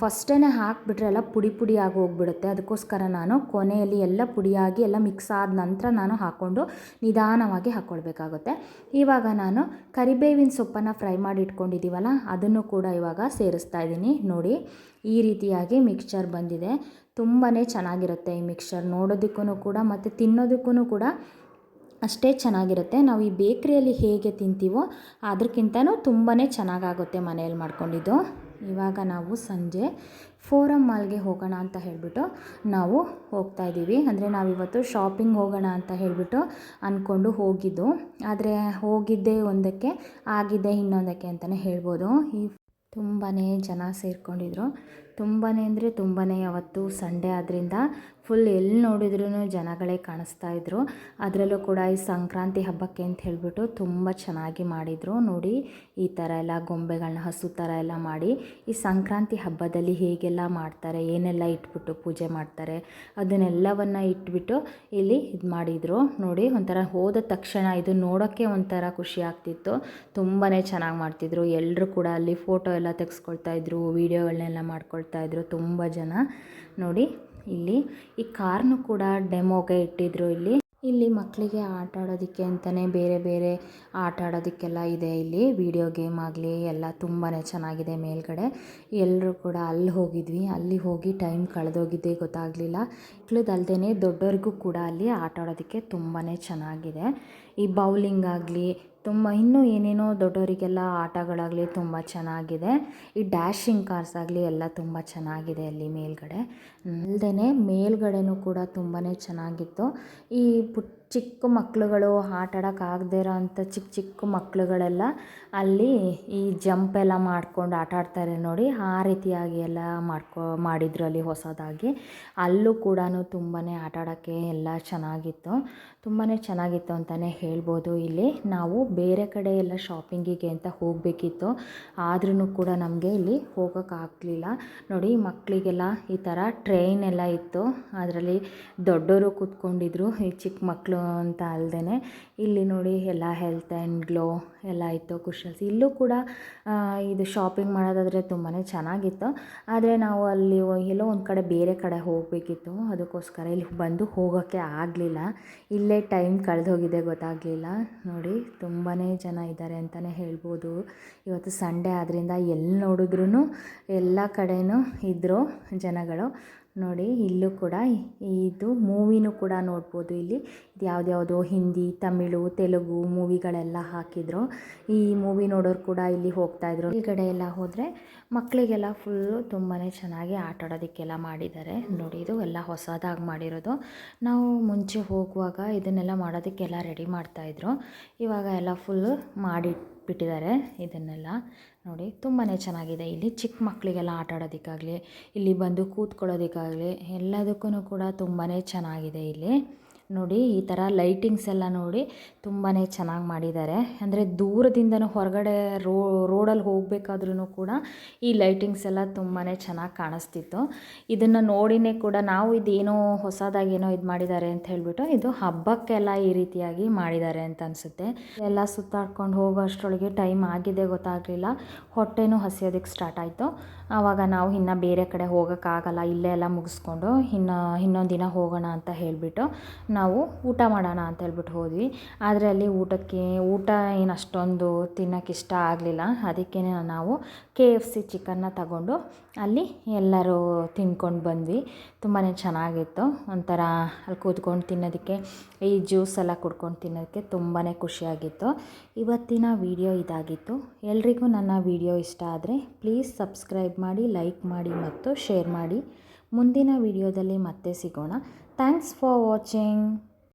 ಫಸ್ಟೇ ಹಾಕಿಬಿಟ್ರೆ ಎಲ್ಲ ಪುಡಿ ಪುಡಿ ಆಗಿ ಹೋಗ್ಬಿಡುತ್ತೆ. ಅದಕ್ಕೋಸ್ಕರ ನಾನು ಕೊನೆಯಲ್ಲಿ ಎಲ್ಲ ಪುಡಿಯಾಗಿ ಎಲ್ಲ ಮಿಕ್ಸ್ ಆದ ನಂತರ ನಾನು ಹಾಕ್ಕೊಂಡು ನಿಧಾನವಾಗಿ ಹಾಕ್ಕೊಳ್ಬೇಕಾಗುತ್ತೆ. ಇವಾಗ ನಾನು ಕರಿಬೇವಿನ ಸೊಪ್ಪನ್ನು ಫ್ರೈ ಮಾಡಿ ಇಟ್ಕೊಂಡಿದ್ದೀವಲ್ಲ, ಅದನ್ನು ಕೂಡ ಇವಾಗ ಸೇರಿಸ್ತಾ ಇದ್ದೀನಿ. ನೋಡಿ, ಈ ರೀತಿಯಾಗಿ ಮಿಕ್ಸ್ಚರ್ ಬಂದಿದೆ. ತುಂಬಾ ಚೆನ್ನಾಗಿರುತ್ತೆ ಈ ಮಿಕ್ಸ್ಚರ್ ನೋಡೋದಕ್ಕೂ ಕೂಡ ಮತ್ತು ತಿನ್ನೋದಕ್ಕೂ ಕೂಡ ಅಷ್ಟೇ ಚೆನ್ನಾಗಿರುತ್ತೆ. ನಾವು ಈ ಬೇಕ್ರಿಯಲ್ಲಿ ಹೇಗೆ ತಿಂತೀವೋ ಅದಕ್ಕಿಂತನೂ ತುಂಬಾ ಚೆನ್ನಾಗಾಗುತ್ತೆ ಮನೆಯಲ್ಲಿ ಮಾಡ್ಕೊಂಡಿದ್ದು. ಇವಾಗ ನಾವು ಸಂಜೆ ಫೋರಮ್ ಮಾಲ್ಗೆ ಹೋಗೋಣ ಅಂತ ಹೇಳಿಬಿಟ್ಟು ನಾವು ಹೋಗ್ತಾ ಇದ್ದೀವಿ. ಅಂದರೆ ನಾವಿವತ್ತು ಶಾಪಿಂಗ್ ಹೋಗೋಣ ಅಂತ ಹೇಳಿಬಿಟ್ಟು ಅಂದ್ಕೊಂಡು ಹೋಗಿದ್ದು. ಆದರೆ ಹೋಗಿದ್ದೇ ಒಂದಕ್ಕೆ, ಆಗಿದ್ದೇ ಇನ್ನೊಂದಕ್ಕೆ ಅಂತಲೇ ಹೇಳ್ಬೋದು. ಈ ತುಂಬಾ ಜನ ಸೇರಿಕೊಂಡಿದ್ರು. ತುಂಬಾ ಅಂದರೆ ತುಂಬಾ ಅವತ್ತು ಸಂಡೇ ಆದ್ದರಿಂದ ಫುಲ್ ಎಲ್ಲಿ ನೋಡಿದ್ರೂ ಜನಗಳೇ ಕಾಣಿಸ್ತಾ ಇದ್ರು. ಅದರಲ್ಲೂ ಕೂಡ ಈ ಸಂಕ್ರಾಂತಿ ಹಬ್ಬಕ್ಕೆ ಅಂತ ಹೇಳಿಬಿಟ್ಟು ತುಂಬ ಚೆನ್ನಾಗಿ ಮಾಡಿದರು. ನೋಡಿ, ಈ ಥರ ಎಲ್ಲ ಗೊಂಬೆಗಳನ್ನ ಹಸು ಥರ ಎಲ್ಲ ಮಾಡಿ, ಈ ಸಂಕ್ರಾಂತಿ ಹಬ್ಬದಲ್ಲಿ ಹೇಗೆಲ್ಲ ಮಾಡ್ತಾರೆ, ಏನೆಲ್ಲ ಇಟ್ಬಿಟ್ಟು ಪೂಜೆ ಮಾಡ್ತಾರೆ, ಅದನ್ನೆಲ್ಲವನ್ನು ಇಟ್ಬಿಟ್ಟು ಇಲ್ಲಿ ಇದು ಮಾಡಿದರು. ನೋಡಿ, ಒಂಥರ ಹೋದ ತಕ್ಷಣ ಇದು ನೋಡೋಕ್ಕೆ ಒಂಥರ ಖುಷಿ ಆಗ್ತಿತ್ತು. ತುಂಬಾ ಚೆನ್ನಾಗಿ ಮಾಡ್ತಿದ್ರು. ಎಲ್ಲರೂ ಕೂಡ ಅಲ್ಲಿ ಫೋಟೋ ಎಲ್ಲ ತೆಗೆಸ್ಕೊಳ್ತಾ ಇದ್ರು ವೀಡಿಯೋಗಳನ್ನೆಲ್ಲ ಮಾಡ್ಕೊಳ್ತಾ ಇದ್ರು ತುಂಬ ಜನ. ನೋಡಿ ಇಲ್ಲಿ. ಈ ಕಾರ್ನು ಕೂಡ ಡೆಮೋಗೆ ಇಟ್ಟಿದ್ರು ಇಲ್ಲಿ. ಇಲ್ಲಿ ಮಕ್ಕಳಿಗೆ ಆಟ ಆಡೋದಕ್ಕೆ ಅಂತಲೇ ಬೇರೆ ಬೇರೆ ಆಟ ಆಡೋದಕ್ಕೆಲ್ಲ ಇದೆ ಇಲ್ಲಿ. ವಿಡಿಯೋ ಗೇಮ್ ಆಗಲಿ, ಎಲ್ಲ ತುಂಬಾ ಚೆನ್ನಾಗಿದೆ ಮೇಲ್ಗಡೆ. ಎಲ್ಲರೂ ಕೂಡ ಅಲ್ಲಿ ಹೋಗಿದ್ವಿ. ಅಲ್ಲಿ ಹೋಗಿ ಟೈಮ್ ಕಳೆದೋಗಿದ್ದೆ ಗೊತ್ತಾಗಲಿಲ್ಲ. ಮಕ್ಕಳದಲ್ದೇ ದೊಡ್ಡವ್ರಿಗೂ ಕೂಡ ಅಲ್ಲಿ ಆಟ ಆಡೋದಕ್ಕೆ ತುಂಬಾ ಚೆನ್ನಾಗಿದೆ. ಈ ಬೌಲಿಂಗ್ ಆಗಲಿ ತುಂಬ ಇನ್ನೂ ಏನೇನೋ ದೊಡ್ಡವರಿಗೆಲ್ಲ ಆಟಗಳಾಗಲಿ ತುಂಬ ಚೆನ್ನಾಗಿದೆ. ಈ ಡ್ಯಾಶಿಂಗ್ ಕಾರ್ಸ್ ಆಗಲಿ ಎಲ್ಲ ತುಂಬ ಚೆನ್ನಾಗಿದೆ ಅಲ್ಲಿ ಮೇಲ್ಗಡೆ. ಅಲ್ಲದೆ ಮೇಲ್ಗಡೆನೂ ಕೂಡ ತುಂಬಾ ಚೆನ್ನಾಗಿತ್ತು. ಈ ಪುಟ್ಟ ಚಿಕ್ಕ ಮಕ್ಕಳುಗಳು ಆಟ ಆಡೋಕ್ಕಾಗದೇ ಇರೋ ಅಂಥ ಚಿಕ್ಕ ಚಿಕ್ಕ ಮಕ್ಕಳುಗಳೆಲ್ಲ ಅಲ್ಲಿ ಈ ಜಂಪ್ ಎಲ್ಲ ಮಾಡ್ಕೊಂಡು ಆಟ ಆಡ್ತಾರೆ ನೋಡಿ. ಆ ರೀತಿಯಾಗಿ ಎಲ್ಲ ಮಾಡ್ಕೊ, ಮಾಡಿದ್ರು ಅಲ್ಲಿ ಹೊಸದಾಗಿ. ಅಲ್ಲೂ ಕೂಡ ತುಂಬಾ ಆಟ ಆಡೋಕ್ಕೆ ಎಲ್ಲ ಚೆನ್ನಾಗಿತ್ತು. ತುಂಬಾ ಚೆನ್ನಾಗಿತ್ತು ಅಂತಲೇ ಹೇಳ್ಬೋದು. ಇಲ್ಲಿ ನಾವು ಬೇರೆ ಕಡೆ ಎಲ್ಲ ಶಾಪಿಂಗಿಗೆ ಅಂತ ಹೋಗಬೇಕಿತ್ತು. ಆದ್ರೂ ಕೂಡ ನಮಗೆ ಇಲ್ಲಿ ಹೋಗೋಕ್ಕಾಗಲಿಲ್ಲ. ನೋಡಿ ಮಕ್ಕಳಿಗೆಲ್ಲ ಈ ಥರ ಟ್ರೈನ್ ಎಲ್ಲ ಇತ್ತು. ಅದರಲ್ಲಿ ದೊಡ್ಡವರು ಕೂತ್ಕೊಂಡಿದ್ರು. ಈ ಚಿಕ್ಕ ಮಕ್ಕಳು ಅಂತ ಅಲ್ಲದೆ ಇಲ್ಲಿ ನೋಡಿ ಎಲ್ಲ ಹೆಲ್ತ್ ಆ್ಯಂಡ್ ಗ್ಲೋ ಎಲ್ಲ ಇತ್ತು ಕುಶಲ್ಸ್ ಇಲ್ಲೂ ಕೂಡ ಇದು ಶಾಪಿಂಗ್ ಮಾಡೋದಾದರೆ ತುಂಬಾ ಚೆನ್ನಾಗಿತ್ತು. ಆದರೆ ನಾವು ಅಲ್ಲಿ ಎಲ್ಲೋ ಒಂದು ಕಡೆ ಬೇರೆ ಕಡೆ ಹೋಗಬೇಕಿತ್ತು. ಅದಕ್ಕೋಸ್ಕರ ಇಲ್ಲಿ ಬಂದು ಹೋಗೋಕ್ಕೆ ಆಗಲಿಲ್ಲ. ಇಲ್ಲೇ ಟೈಮ್ ಕಳೆದೋಗಿದೆ ಗೊತ್ತಾಗಲಿಲ್ಲ. ನೋಡಿ ತುಂಬಾ ಜನ ಇದ್ದಾರೆ ಅಂತಲೇ ಹೇಳ್ಬೋದು. ಇವತ್ತು ಸಂಡೇ ಆದ್ದರಿಂದ ಎಲ್ಲಿ ನೋಡಿದ್ರೂ ಎಲ್ಲ ಕಡೆಯೂ ಇದ್ದರು ಜನಗಳು. ನೋಡಿ, ಇಲ್ಲೂ ಕೂಡ ಇದು ಮೂವಿನೂ ಕೂಡ ನೋಡ್ಬೋದು ಇಲ್ಲಿ. ಇದು ಯಾವ್ದ್ಯಾವುದೋ ಹಿಂದಿ, ತಮಿಳು, ತೆಲುಗು ಮೂವಿಗಳೆಲ್ಲ ಹಾಕಿದ್ರು. ಈ ಮೂವಿ ನೋಡೋರು ಕೂಡ ಇಲ್ಲಿ ಹೋಗ್ತಾಯಿದ್ರು ಈ ಕಡೆ ಎಲ್ಲ ಹೋದರೆ ಮಕ್ಕಳಿಗೆಲ್ಲ ಫುಲ್ಲು ತುಂಬಾ ಚೆನ್ನಾಗಿ ಆಟ ಆಡೋದಕ್ಕೆಲ್ಲ ಮಾಡಿದ್ದಾರೆ. ನೋಡಿ, ಇದು ಎಲ್ಲ ಹೊಸದಾಗಿ ಮಾಡಿರೋದು. ನಾವು ಮುಂಚೆ ಹೋಗುವಾಗ ಇದನ್ನೆಲ್ಲ ಮಾಡೋದಕ್ಕೆಲ್ಲ ರೆಡಿ ಮಾಡ್ತಾಯಿದ್ರು ಇವಾಗ ಎಲ್ಲ ಫುಲ್ಲು ಮಾಡಿ ಬಿಟ್ಟಿದ್ದಾರೆ ಇದನ್ನೆಲ್ಲ. ನೋಡಿ ತುಂಬಾ ಚೆನ್ನಾಗಿದೆ. ಇಲ್ಲಿ ಚಿಕ್ಕ ಮಕ್ಕಳಿಗೆಲ್ಲ ಆಟ ಆಡೋದಕ್ಕಾಗಲಿ, ಇಲ್ಲಿ ಬಂದು ಕೂತ್ಕೊಳ್ಳೋದಕ್ಕಾಗಲಿ ಎಲ್ಲದಕ್ಕೂ ಕೂಡ ತುಂಬಾ ಚೆನ್ನಾಗಿದೆ ಇಲ್ಲಿ. ನೋಡಿ ಈ ಥರ ಲೈಟಿಂಗ್ಸ್ ಎಲ್ಲ ನೋಡಿ ತುಂಬಾ ಚೆನ್ನಾಗಿ ಮಾಡಿದ್ದಾರೆ. ಅಂದರೆ ದೂರದಿಂದನೂ ಹೊರಗಡೆ ರೋ ರೋಡಲ್ಲಿ ಹೋಗಬೇಕಾದ್ರೂ ಕೂಡ ಈ ಲೈಟಿಂಗ್ಸ್ ಎಲ್ಲ ತುಂಬಾ ಚೆನ್ನಾಗಿ ಕಾಣಿಸ್ತಿತ್ತು. ಇದನ್ನು ನೋಡಿನೇ ಕೂಡ ನಾವು ಇದೇನೋ ಹೊಸದಾಗೇನೋ ಇದು ಮಾಡಿದ್ದಾರೆ ಅಂತ ಹೇಳಿಬಿಟ್ಟು ಇದು ಹಬ್ಬಕ್ಕೆಲ್ಲ ಈ ರೀತಿಯಾಗಿ ಮಾಡಿದ್ದಾರೆ ಅಂತ ಅನಿಸುತ್ತೆ. ಎಲ್ಲ ಸುತ್ತಾಡ್ಕೊಂಡು ಹೋಗೋ ಅಷ್ಟರೊಳಗೆ ಟೈಮ್ ಆಗಿದೆ ಗೊತ್ತಾಗಲಿಲ್ಲ. ಹೊಟ್ಟೆನೂ ಹಸಿಯೋದಕ್ಕೆ ಸ್ಟಾರ್ಟ್ ಆಯಿತು. ಆವಾಗ ನಾವು ಇನ್ನು ಬೇರೆ ಕಡೆ ಹೋಗೋಕ್ಕಾಗಲ್ಲ, ಇಲ್ಲೇ ಎಲ್ಲ ಮುಗಿಸ್ಕೊಂಡು ಇನ್ನು ಇನ್ನೊಂದು ದಿನ ಹೋಗೋಣ ಅಂತ ಹೇಳಿಬಿಟ್ಟು ನಾವು ಊಟ ಮಾಡೋಣ ಅಂತ ಹೇಳ್ಬಿಟ್ಟು ಹೋದ್ವಿ. ಆದರೆ ಅಲ್ಲಿ ಊಟಕ್ಕೆ, ಊಟ ಏನು ಅಷ್ಟೊಂದು ತಿನ್ನೋಕೆ ಇಷ್ಟ ಆಗಲಿಲ್ಲ. ಅದಕ್ಕೇ ನಾವು ಕೆ ಎಫ್ ಸಿ ಚಿಕನ್ನ ತಗೊಂಡು ಅಲ್ಲಿ ಎಲ್ಲರೂ ತಿನ್ಕೊಂಡು ಬಂದ್ವಿ. ತುಂಬಾ ಚೆನ್ನಾಗಿತ್ತು. ಒಂಥರ ಅಲ್ಲಿ ಕೂತ್ಕೊಂಡು ತಿನ್ನೋದಕ್ಕೆ, ಈ ಜ್ಯೂಸ್ ಎಲ್ಲ ಕುಡ್ಕೊಂಡು ತಿನ್ನೋದಕ್ಕೆ ತುಂಬಾ ಖುಷಿಯಾಗಿತ್ತು. ಇವತ್ತಿನ ವಿಡಿಯೋ ಇದಾಗಿತ್ತು. ಎಲ್ರಿಗೂ ನನ್ನ ವಿಡಿಯೋ ಇಷ್ಟ ಆದರೆ ಪ್ಲೀಸ್ ಸಬ್ಸ್ಕ್ರೈಬ್ ಮಾಡಿ ಲೈಕ್ ಮಾಡಿ ಮತ್ತು ಶೇರ್ ಮಾಡಿ. ಮುಂದಿನ ವಿಡಿಯೋದಲ್ಲಿ ಮತ್ತೆ ಸಿಗೋಣ. Thanks for watching